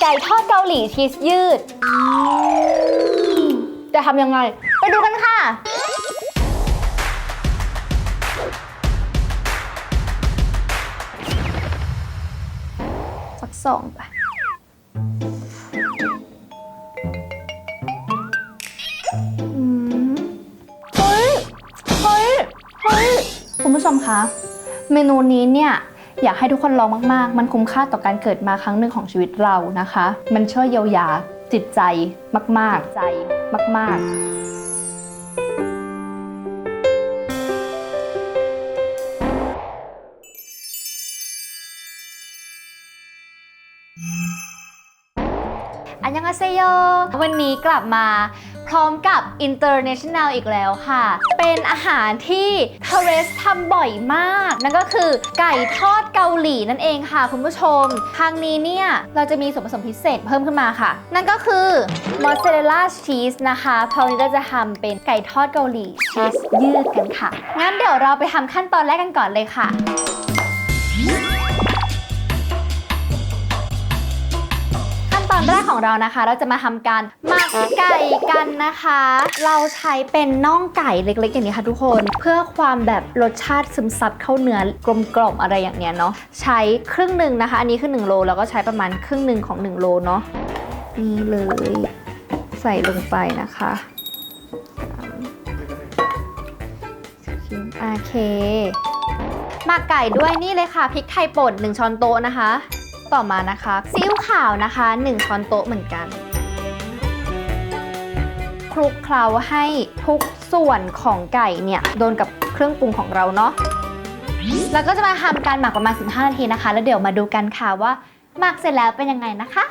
ไก่ทอดเกาหลีชีสยืด จะทำยังไง ไปดูกันค่ะ สักสองไปอืมเฮ้ย เฮ้ย เฮ้ย คุณผู้ชมคะ เมนูนี้เนี่ย อยากให้ทุกคนลองมากๆ มันคุ้มค่าต่อการเกิดมาครั้งหนึ่งของชีวิตเรานะคะ มันช่วยเยียวยาจิตใจมาก ๆ ใจมาก ๆอันยังอาเซโยวันนี้กลับมา พร้อมกับ International อีกแล้วค่ะ เป็นอาหารที่เทเรสทำบ่อยมาก นั่นก็คือไก่ทอดเกาหลีนั่นเองค่ะคุณผู้ชม ครั้งนี้เนี่ย เราจะมีส่วนผสมพิเศษเพิ่มขึ้นมาค่ะ นั่นก็คือมอสซาเรลล่าชีสนะคะเพราะวันนี้เราจะทำเป็นไก่ทอดเกาหลีชีสยืดกันค่ะ งั้นเดี๋ยวเราไปทำขั้นตอนแรกกันก่อนเลยค่ะ อนแรกของเรานะคะ เราจะมาทำการหมักไก่กันนะคะ เราใช้เป็นน่องไก่เล็กๆ อย่างนี้ค่ะทุกคน เพื่อความแบบรสชาติซึมซับเข้าเนื้อกลมกล่อมอะไรอย่างเนี้ยเนาะใช้ครึ่งหนึ่งนะคะ อันนี้คือ1โลแล้วก็ใช้ประมาณครึ่งหนึ่งของ 1 โลเนาะนี่เลยใส่ลงไปนะคะชิ้นโอเคหมักไก่ด้วยนี่เลยค่ะพริกไทยป่น1ช้อนโต๊ะนะคะ ต่อมานะคะซีอิ๊วขาวนะคะ 1 ช้อนโต๊ะเหมือนกัน คลุกเคล้าให้ทุกส่วนของไก่เนี่ยโดนกับเครื่องปรุงของเราเนาะแล้วก็จะมาทำการหมักประมาณ 15 นาทีนะคะ แล้วเดี๋ยวมาดูกันค่ะว่าหมักเสร็จแล้วเป็นยังไงนะคะ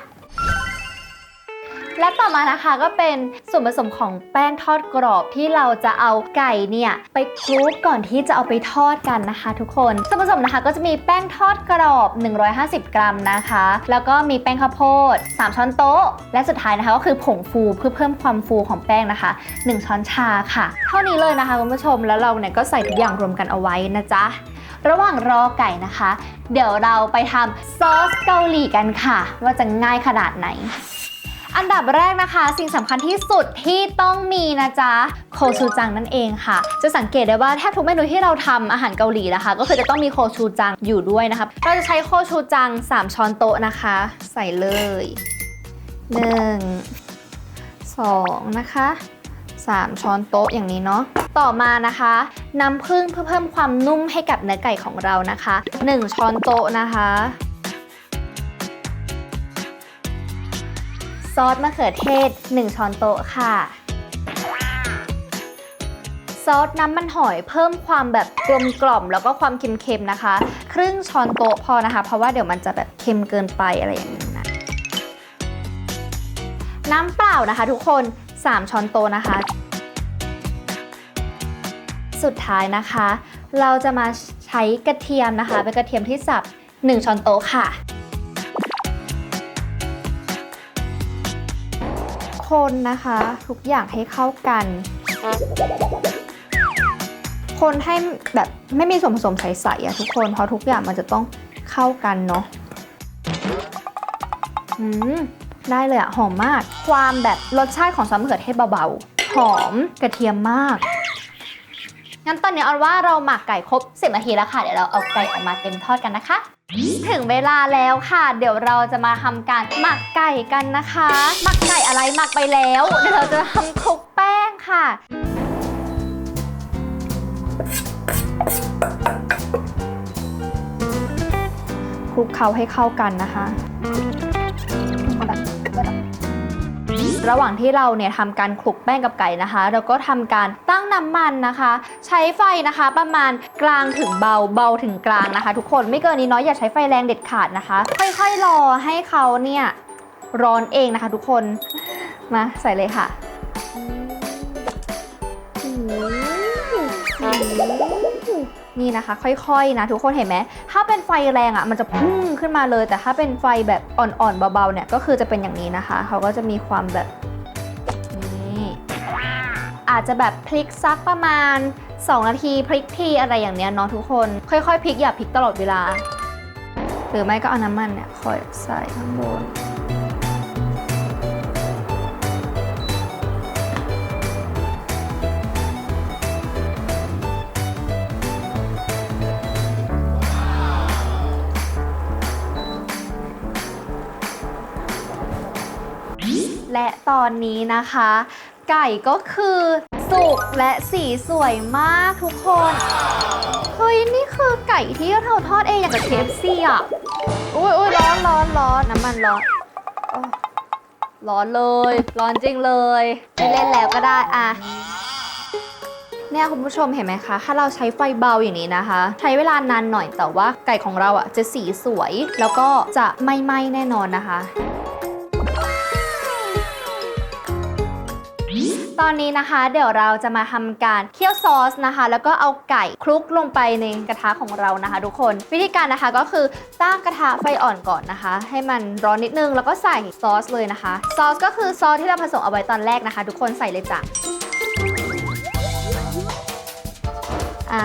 และต่อมานะคะก็เป็นส่วนผสมของแป้งทอดกรอบที่เราจะเอาไก่เนี่ยไปคลุกก่อนที่จะเอาไปทอดกันนะคะ ทุกคนส่วนผสมนะคะก็จะมีแป้งทอดกรอบ 150 กรัมนะคะ แล้วก็มีแป้งข้าวโพด 3 ช้อนโต๊ะ และสุดท้ายนะคะก็คือผงฟูเพื่อเพิ่มความฟูของแป้งนะคะ 1 ช้อนชาค่ะ เท่านี้เลยนะคะคุณผู้ชมแล้วเราเนี่ยก็ใส่ทุกอย่างรวมกันเอาไว้นะจ๊ะระหว่างรอไก่นะคะ เดี๋ยวเราไปทำซอสเกาหลีกันค่ะ ว่าจะง่ายขนาดไหน อันดับแรกนะคะ สิ่งสำคัญที่สุดที่ต้องมีนะจ๊ะโคชูจังนั่นเองค่ะ จะสังเกตได้ว่าแทบทุกเมนูที่เราทำอาหารเกาหลีนะคะ ก็คือจะต้องมีโคชูจังอยู่ด้วยนะคะเราจะใช้โคชูจัง 3 ช้อนโต๊ะนะคะ ใส่เลย 1 2 นะคะ 3 ช้อนโต๊ะอย่างนี้เนาะต่อมานะคะน้ำผึ้งเพื่อเพิ่มความนุ่มให้กับเนื้อไก่ของเรานะคะ 1 ช้อนโต๊ะนะคะ ซอสมะเขือเทศ 1 ช้อนโต๊ะค่ะ ซอสน้ำมันหอยเพิ่มความแบบกลมกล่อมแล้วก็ความเค็มๆนะคะ ครึ่งช้อนโต๊ะพอนะคะ เพราะว่าเดี๋ยวมันจะแบบเค็มเกินไปอะไรอย่างนี้นะน้ำเปล่านะคะทุกคน 3 ช้อนโต๊ะนะคะ สุดท้ายนะคะ เราจะมาใช้กระเทียมนะคะ เป็นกระเทียมที่สับ 1 ช้อนโต๊ะค่ะ คนนะคะ ทุกอย่างให้เข้ากัน คนให้แบบไม่มีส่วนผสมใสๆอะทุกคน เพราะทุกอย่างมันจะต้องเข้ากันเนาะอืมได้เลยอะหอมมาก ความแบบรสชาติของซอสมะเขือเทศเบาๆ หอมกระเทียมมาก งั้นตอนนี้ออนว่าเราหมักไก่ครบ 10นาทีแล้วค่ะ เดี๋ยวเราเอาไก่ออกมาเต็มทอดกันนะคะ ถึงเวลาแล้วค่ะ เดี๋ยวเราจะมาทำการหมักไก่กันนะคะ หมักไก่อะไรหมักไปแล้ว เดี๋ยวเราจะทำคลุกแป้งค่ะคลุกเคล้าให้เข้ากันนะคะ ระหว่างที่เราเนี่ยทำการคลุกแป้งกับไก่นะคะเราก็ทำการตั้งน้ำมันนะคะ ใช้ไฟนะคะประมาณกลางถึงเบาเบาถึงกลางนะคะ ทุกคนไม่เกินนี้เนาะอย่าใช้ไฟแรงเด็ดขาดนะคะ ค่อยๆรอให้เขาเนี่ยร้อนเองนะคะ ทุกคนมาใส่เลยค่ะ นี่นะคะ ค่อยๆนะทุกคนเห็นไหมถ้าเป็นไฟแรงอะ่ะมันจะพุ่งขึ้นมาเลย แต่ถ้าเป็นไฟแบบอ่อนๆเบาๆเนี่ยก็คือจะเป็นอย่างนี้นะคะ เขาก็จะมีความแบบนี่อาจจะแบบพลิกซักประมาณ 2 นาทีพลิกทีอะไรอย่างเนี้ยเนาะทุกคน ค่อยๆพลิกอย่าพลิกตลอดเวลา หรือไม่ก็เอาน้ำมันเนี่ยค่อยใส่ข้างบน และตอนนี้นะคะ ไก่ก็คือสุกและสีสวยมากทุกคน เฮ้ย นี่คือไก่ที่เราทอดเองอย่างกับ KFC อะอุ้ยอุ้ยร้อนร้อนร้อนน้ำมันร้อนร้อนเลย ร้อนจริงเลยไม่เล่นแล้วก็ได้อะเนี่ยคุณผู้ชมเห็นไหมคะ ถ้าเราใช้ไฟเบาอย่างนี้นะคะ ใช้เวลานานหน่อยแต่ว่าไก่ของเราอะจะสีสวย แล้วก็จะไม่ไหม้แน่นอนนะคะ ตอนนี้นะคะ เดี๋ยวเราจะมาทำการเคี่ยวซอสนะคะ แล้วก็เอาไก่คลุกลงไปในกระทะของเรานะคะ ทุกคนวิธีการนะคะก็คือตั้งกระทะไฟอ่อนก่อนนะคะ ให้มันร้อนนิดนึงแล้วก็ใส่ซอสเลยนะคะ ซอสก็คือซอสที่เราผสมเอาไว้ตอนแรกนะคะ ทุกคนใส่เลยจ้ะอะ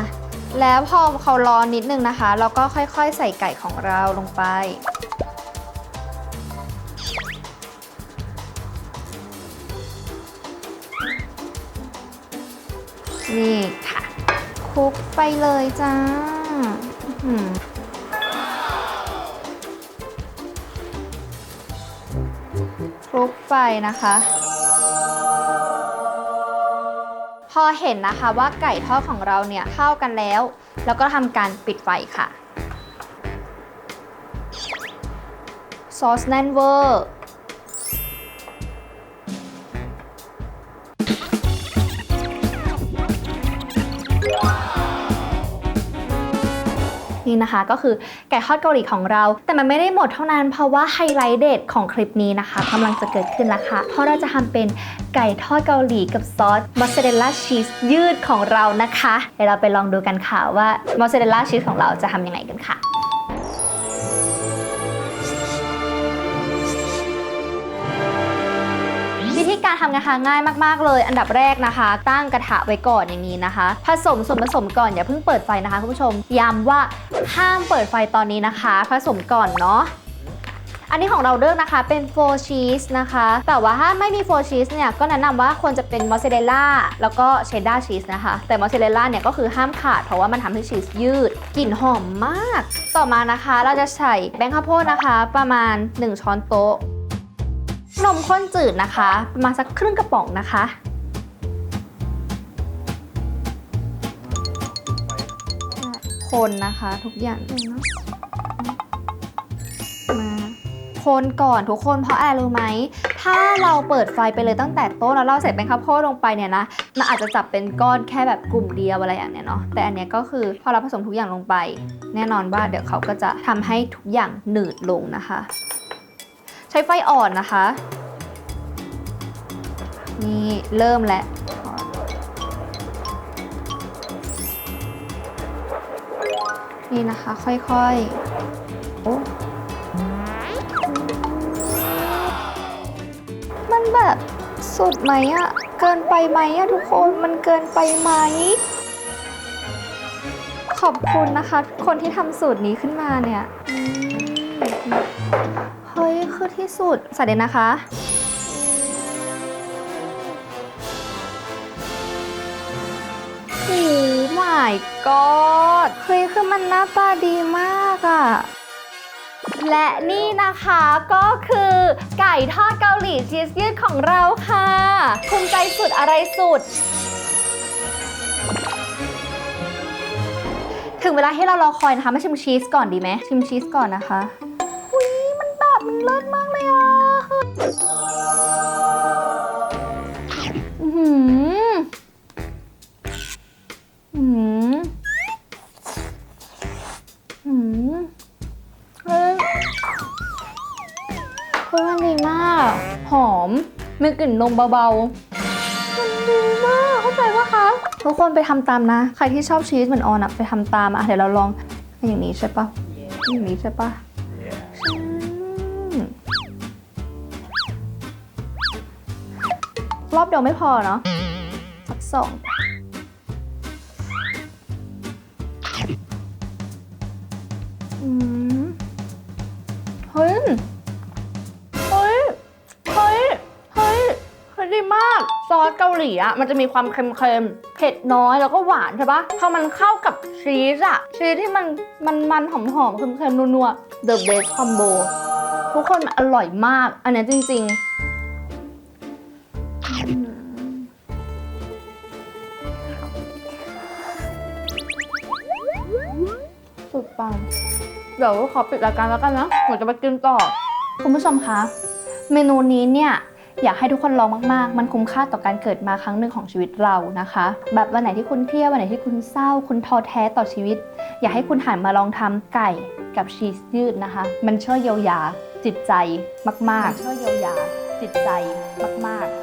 แล้วพอเขาร้อนนิดนึงนะคะ เราก็ค่อยๆ ใส่ไก่ของเราลงไป นี่ค่ะคลุกไปเลยจ้าคลุกไปนะคะ พอเห็นนะคะว่าไก่ทอดของเราเนี่ยเข้ากันแล้ว แล้วก็ทำการปิดไฟค่ะ ซอสแน่นเวอร์ นี่นะคะ ก็คือไก่ทอดเกาหลีของเรา แต่มันไม่ได้หมดเท่านั้นเพราะว่าไฮไลท์เด็ดของคลิปนี้นะคะกำลังจะเกิดขึ้นแล้วค่ะ เพราะเราจะทำเป็นไก่ทอดเกาหลีกับซอสมอสซาเรลล่าชีสยืดของเรานะคะเดี๋ยวเราไปลองดูกันค่ะว่ามอสซาเรลล่าชีสของเราจะทำยังไงกันค่ะวิธีการทำนะคะง่ายมาก ๆ เลย อันดับแรกนะคะ ตั้งกระทะไว้ก่อนอย่างนี้นะคะ ผสมส่วนผสมก่อนอย่าเพิ่งเปิดไฟนะคะคุณผู้ชมย้ำว่า ห้ามเปิดไฟตอนนี้นะคะ ผสมก่อนเนาะอันนี้ของเราเลือกนะคะเป็นโฟชีสนะคะ แต่ว่าถ้าไม่มีโฟชีสเนี่ย ก็แนะนำว่าควรจะเป็นมอสซาเรลล่าแล้วก็เชดดาร์ชีสนะคะ แต่มอสซาเรลล่าเนี่ยก็คือห้ามขาด เพราะว่ามันทำให้ชีสยืด กลิ่นหอมมาก ต่อมานะคะเราจะใส่แป้งข้าวโพดนะคะ ประมาณ 1 ช้อนโต๊ะ นมข้นจืดนะคะ ประมาณสักครึ่งกระป๋องนะคะ คนนะคะ ทุกอย่างมาคนก่อนทุกคนเพราะอะไรรู้ไหม ถ้าเราเปิดไฟไปเลยตั้งแต่ต้นแล้วเราใส่แป้งข้าวโพดลงไปเนี่ยนะมันอาจจะจับเป็นก้อนแค่แบบกลุ่มเดียวอะไรอย่างเนี้ยเนาะแต่อันเนี้ยก็คือพอเราผสมทุกอย่างลงไป แน่นอนว่าเดี๋ยวเขาก็จะทำให้ทุกอย่างหนืดลงนะคะ ใช้ไฟอ่อนนะคะ นี่เริ่มแล้ว นี่นะคะ ค่อยๆโอ้มันแบบสุดไหมอะเกินไปไหมอะทุกคนมันเกินไปไหม ขอบคุณนะคะทุกคนที่ทำสูตรนี้ขึ้นมาเนี่ยอืมเฮ้ยคือที่สุดใส่เลยนะคะโอ้ my god เฮ้ยคือมันหน้าตาดีมากอะและนี่นะคะก็คือไก่ทอดเกาหลีชีสยืดของเราค่ะภูมิใจสุดอะไรสุด ถึงเวลาให้เรารอคอยนะคะ มาชิมชีสก่อนดีไหมชิมชีสก่อนนะคะอุ้ยมันแบบมันเลิศมากเลยอะ มีกลิ่นนมเบาๆ มันดีมากเข้าใจปะคะทุกคนไปทำตามนะ ใครที่ชอบชีสเหมือนออนอะไปทำตามอะเดี๋ยวเราลองอย่างนี้ใช่ปะอย่างนี้ใช่ปะอืมรอบเดียวไม่พอเนาะสักสอง ดีมาก ซอสเกาหลีอะมันจะมีความเค็มๆ เผ็ดน้อยแล้วก็หวานใช่ปะพอมันเข้ากับชีสอะ ชีสที่มันมันมันหอมๆเค็มๆนัวๆ the best combo ทุกคนนอร่อยมาก อันนี้จริง ๆสุดปัง เดี๋ยวขอปิดรายการแล้วกันนะผมจะไปกินต่อ คุณผู้ชมคะ เมนูนี้เนี่ย อยากให้ทุกคนลองมาก ๆ มันคุ้มค่าต่อการเกิดมาครั้งหนึ่งของชีวิตเรานะคะ แบบวันไหนที่คุณเครียดวันไหนที่คุณเศร้า คุณท้อแท้ต่อชีวิต อยากให้คุณหันมาลองทำไก่กับชีสยืดนะคะ มันช่วยเยียวยาจิตใจมากๆช่วยเยียวยาจิตใจมาก ๆ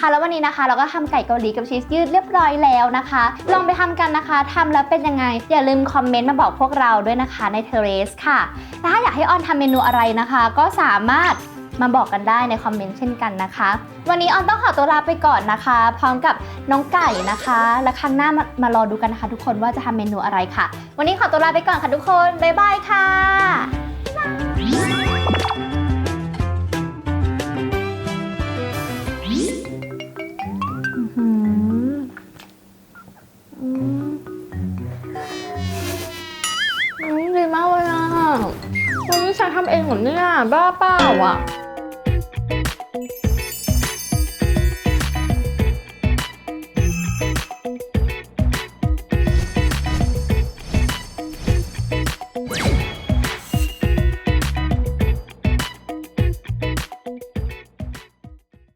ค่ะแล้ววันนี้นะคะ เราก็ทำไก่เกาหลีกับชีสยืดเรียบร้อยแล้วนะคะ ลองไปทำกันนะคะทำแล้วเป็นยังไง อย่าลืมคอมเมนต์มาบอกพวกเราด้วยนะคะในเทเรสค่ะและถ้าอยากให้ออนทำเมนูอะไรนะคะ ก็สามารถมาบอกกันได้ในคอมเมนต์เช่นกันนะคะ วันนี้ออนต้องขอตัวลาไปก่อนนะคะ พร้อมกับน้องไก่นะคะ และครั้งหน้ามามารอดูกันนะคะ ทุกคนว่าจะทำเมนูอะไรค่ะ วันนี้ขอตัวลาไปก่อนค่ะทุกคน บ๊ายบายค่ะ วันนี้ฉันทำเองเหรอเนี่ยบ้าเปล่าอะ